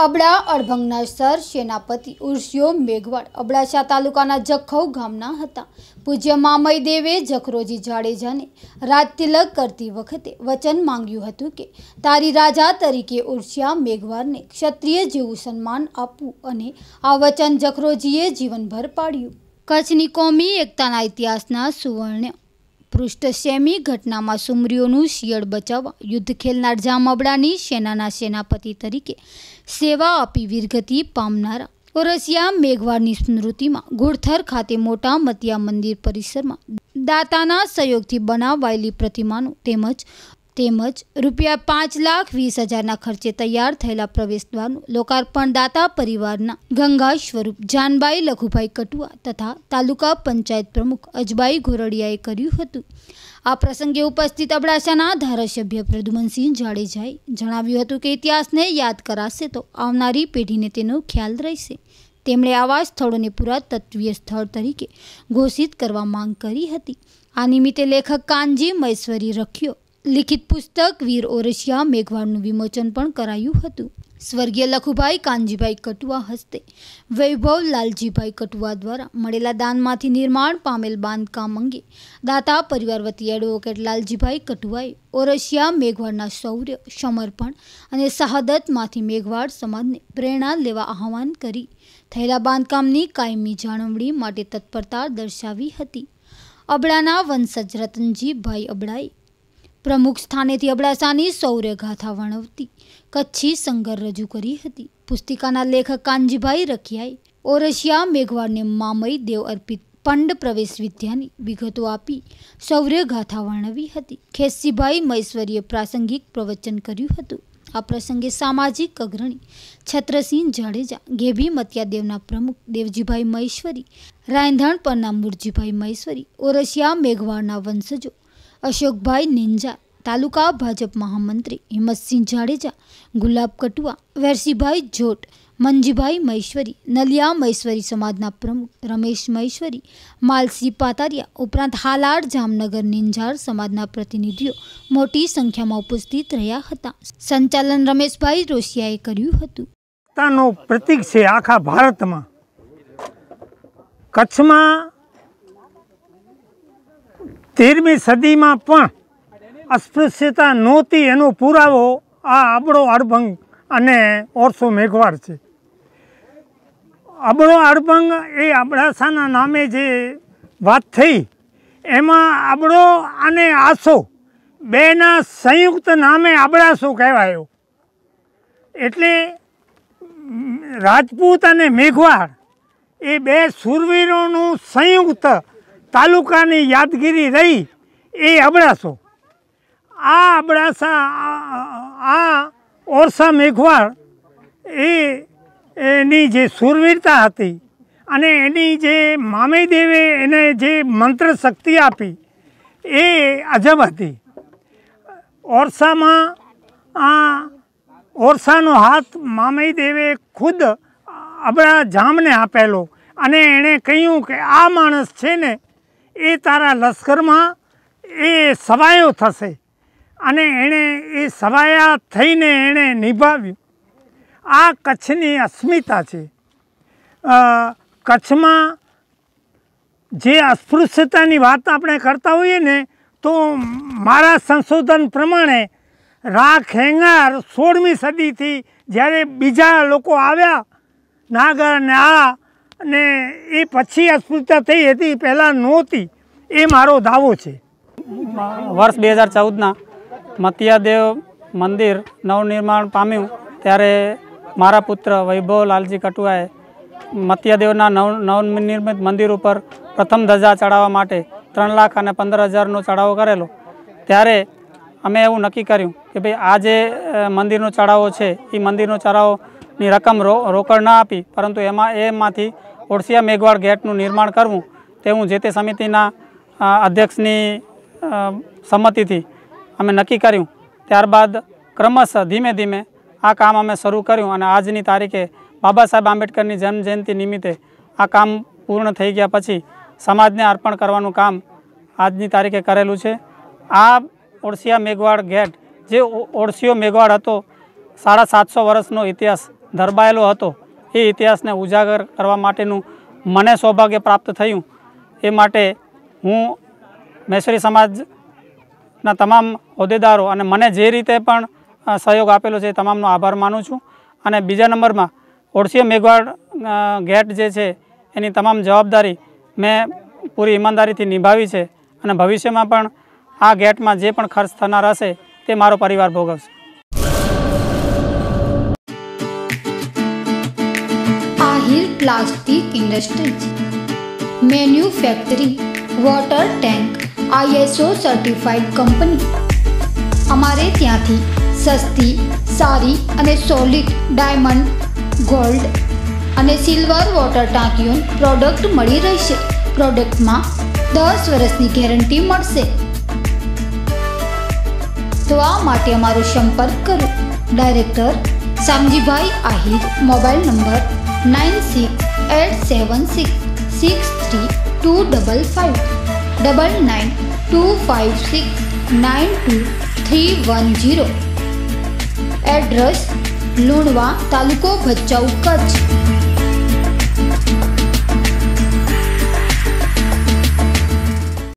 Abda અડભંગના sir સેનાપતિ ઉર્ષિયો મેઘવાડ અબડાસા તાલુકાના જખૌ ગામના હતા. પૂજ્ય મામય દેવે જખરોજી જાડેજાને રાજ તિલક કરતી વખતે વચન માંગ્યું હતું કે, તારી રાજા તરીકે ઉર્ષિયા મેઘવાડને ક્ષત્રિય જેવું સન્માન આપવું અને આ વચન જખરોજીએ જીવનભર પાડ્યું. કચ્છની કોમી એકતાના ઇતિહાસના સુવર્ણ પૃષ્ઠ સેમી ઘટનામાં સુમરીઓનું શિયળ બચાવવા યુદ્ધ ખેલનાર જામબડાની સેનાના સેનાપતિ તરીકે સેવા આપી વીરગતિ પામનારા ઓરસિયા મેઘવાળની સ્મૃતિમાં ઘોડથર ખાતે મોટા મતિયા મંદિર પરિસરમાં દાતાના સહયોગથી બનાવાયેલી પ્રતિમાનું તેમજ તેમજ રૂપિયા પાંચ લાખ વીસ હજારના ખર્ચે તૈયાર થયેલા પ્રવેશદ્વારનું લોકાર્પણ દાતા પરિવારના ગંગા સ્વરૂપ જાનબાઈ લઘુભાઈ કટુઆ તથા તાલુકા પંચાયત પ્રમુખ અજબાઈ ઘોરડિયાએ કર્યું હતું. આ પ્રસંગે ઉપસ્થિત અબડાસાના ધારાસભ્ય પ્રદ્યુમનસિંહ જાડેજાએ જણાવ્યું હતું કે ઇતિહાસને યાદ કરાશે તો આવનારી પેઢીને તેનો ખ્યાલ રહેશે. તેમણે આવા સ્થળોને પુરાતત્વીય સ્થળ તરીકે ઘોષિત કરવા માંગ કરી હતી. આ નિમિત્તે લેખક કાનજી મૈશ્વરી રખ્યો લિખિત પુસ્તક વીર ઓરસિયા મેઘવાડનું વિમોચન પણ કરાયું હતું. સ્વર્ગીય લખુભાઈ કાનજીભાઈ કટુઆ હસ્તે, વૈભવ લાલજીભાઈ કટુઆ દ્વારા મળેલા દાનમાંથી નિર્માણ પામેલ બાંધકામ અંગે દાતા પરિવાર વતી એડવોકેટ લાલજીભાઈ કટુઆએ ઓરસિયા મેઘવાડના શૌર્ય, સમર્પણ અને શહાદતમાંથી મેઘવાડ સમાજને પ્રેરણા લેવા આહવાન કરી થયેલા બાંધકામની કાયમી જાળવણી માટે તત્પરતા દર્શાવી હતી. અબડાના વંશજ રતનજીભાઈ અબડાએ પ્રમુખ સ્થાનેથી અબડાસાની સૌર્યગાથા વર્ણવતી. કચ્છી સંગર રજૂ કરી હતી. પુસ્તિકાના લેખક કાનજીભાઈ રખિયાએ ઓરસિયા મેઘવાડને મામય દેવ અર્પિત પંડ પ્રવેશ વિદ્યાની વિગતો આપી શૌર્યગાથા વર્ણવી હતી. ખેસીભાઈ મહેશ્વરીએ પ્રાસંગિક પ્રવચન કર્યું હતું. આ પ્રસંગે સામાજિક અગ્રણી છત્રસિંહ જાડેજા ઘેભી મતિયાદેવના પ્રમુખ દેવજીભાઈ મહેશ્વરી રાયંધણ પરના મુરજીભાઈ મહેશ્વરી ઓરસિયા મેઘવાડના વંશજો અશોકભાઈ નિંજા તાલુકા ભાજપ મહામંત્રી હિંમતસિંહ જાડેજા, ગુલાબ કટુઆ, વેરસીભાઈ જોટ મંજીભાઈ મહેશ્વરી, નલિયા મહેશ્વરી સમાજના પ્રમુખ રમેશ મહેશ્વરી, માલસી પાતારિયા ઉપરાંત હાલાડ જામનગર નિંજાર સમાજના પ્રતિનિધિઓ મોટી સંખ્યામાં ઉપસ્થિત રહ્યા હતા. સંચાલન રમેશભાઈ રોશિયાએ કર્યું હતું. એકતાનું પ્રતીક છે આખા ભારતમાં. કચ્છમાં તેરમી સદીમાં પણ અસ્પૃશ્યતા નહોતી, એનો પુરાવો આ આબળો અડભંગ અને ઓરસો મેઘવાડ છે. અબડો અડભંગ એ અબડાસાના નામે જે વાત થઈ, એમાં અબડો અને આસો બેના સંયુક્ત નામે અબડાસો કહેવાયો. એટલે રાજપૂત અને મેઘવાડ એ બે સુરવીરોનું સંયુક્ત તાલુકાની યાદગીરી રહી એ અબડાસો આ અબડાસા આ ઓરસા મેઘવાળ એ એની જે સુરવીરતા હતી અને એની જે મામેદેવે એને જે મંત્ર શક્તિ આપી એ અજબ હતી. ઓરસામાં આ ઓરસાનો હાથ મામઈદેવે ખુદ અબડા જામને આપેલો અને એણે કહ્યું કે આ માણસ છે ને એ તારા લશ્કરમાં એ સવાયો થશે. અને એણે એ સવાયા થઈને એણે નિભાવ્યું. આ કચ્છની અસ્મિતા છે. કચ્છમાં જે અસ્પૃશ્યતાની વાત આપણે કરતા હોઈએ ને, તો મારા સંશોધન પ્રમાણે રાખ હેંગાર સોળમી સદીથી જ્યારે બીજા લોકો આવ્યા, નાગર ને આ અને એ પછી અસ્પૃશ્યતા થઈ હતી, પહેલાં નહોતી. એ મારો દાવો છે. વર્ષ બે હજાર ચૌદના મતિયાદેવ મંદિર નવનિર્માણ પામ્યું ત્યારે મારા પુત્ર વૈભવ લાલજી કટુઆએ મતિયાદેવના નવ નવનિર્મિત મંદિર ઉપર પ્રથમ ધજા ચડાવવા માટે ત્રણ લાખ અને પંદર હજારનો ચડાવો કરેલો. ત્યારે અમે એવું નક્કી કર્યું કે ભાઈ આ જે મંદિરનો ચડાવો છે એ મંદિરનો ચડાવોની રકમ રો, રોકડ ન આપી, પરંતુ એમાં, એમાંથી ઓડસિયા મેઘવાડ ગેટનું નિર્માણ કરવું તે હું જે તે સમિતિના અધ્યક્ષની સંમતિથી અમે નક્કી કર્યું. ત્યારબાદ ક્રમશઃ ધીમે ધીમે આ કામ અમે શરૂ કર્યું અને આજની તારીખે બાબા સાહેબ આંબેડકરની જન્મજયંતિ નિમિત્તે આ કામ પૂર્ણ થઈ ગયા પછી સમાજને અર્પણ કરવાનું કામ આજની તારીખે કરેલું છે. આ ઓળસિયા મેઘવાડ ગેટ, જે ઓળસિયો મેઘવાડ હતો, સાડા સાતસો વર્ષનો ઇતિહાસ ધરબાયેલો હતો, એ ઇતિહાસને ઉજાગર કરવા માટેનું મને સૌભાગ્ય પ્રાપ્ત થયું. એ માટે હું મેસરી સમાજના તમામ હોદ્દેદારો અને મને જે રીતે પણ સહયોગ આપેલો છે એ તમામનો આભાર માનું છું. અને બીજા નંબરમાં ઓળસીઓ મેઘવાડ ગેટ જે છે, એની તમામ જવાબદારી મેં પૂરી ઈમાનદારીથી નિભાવી છે અને ભવિષ્યમાં પણ આ ગેટમાં જે પણ ખર્ચ થનાર હશે તે મારો પરિવાર ભોગવશે. Ahir plastic industries. Manufacturing, water tank. ISO certified company અમારે ત્યાંથી સસ્તી, સારી અને સોલિડ ડાયમંડ ગોલ્ડ અને સિલ્વર વોટર ટાંકીઓ પ્રોડક્ટ મળી રહેશે. પ્રોડક્ટમાં દસ વર્ષની ગેરંટી મળશે. તો આ માટે અમારો સંપર્ક કરો. Director Shamjibhai Ahir mobile number nine six eight seven six six three two double five double nine two five six nine two three one zero address Lunva તાલુકો ભચાઉ કચ્છ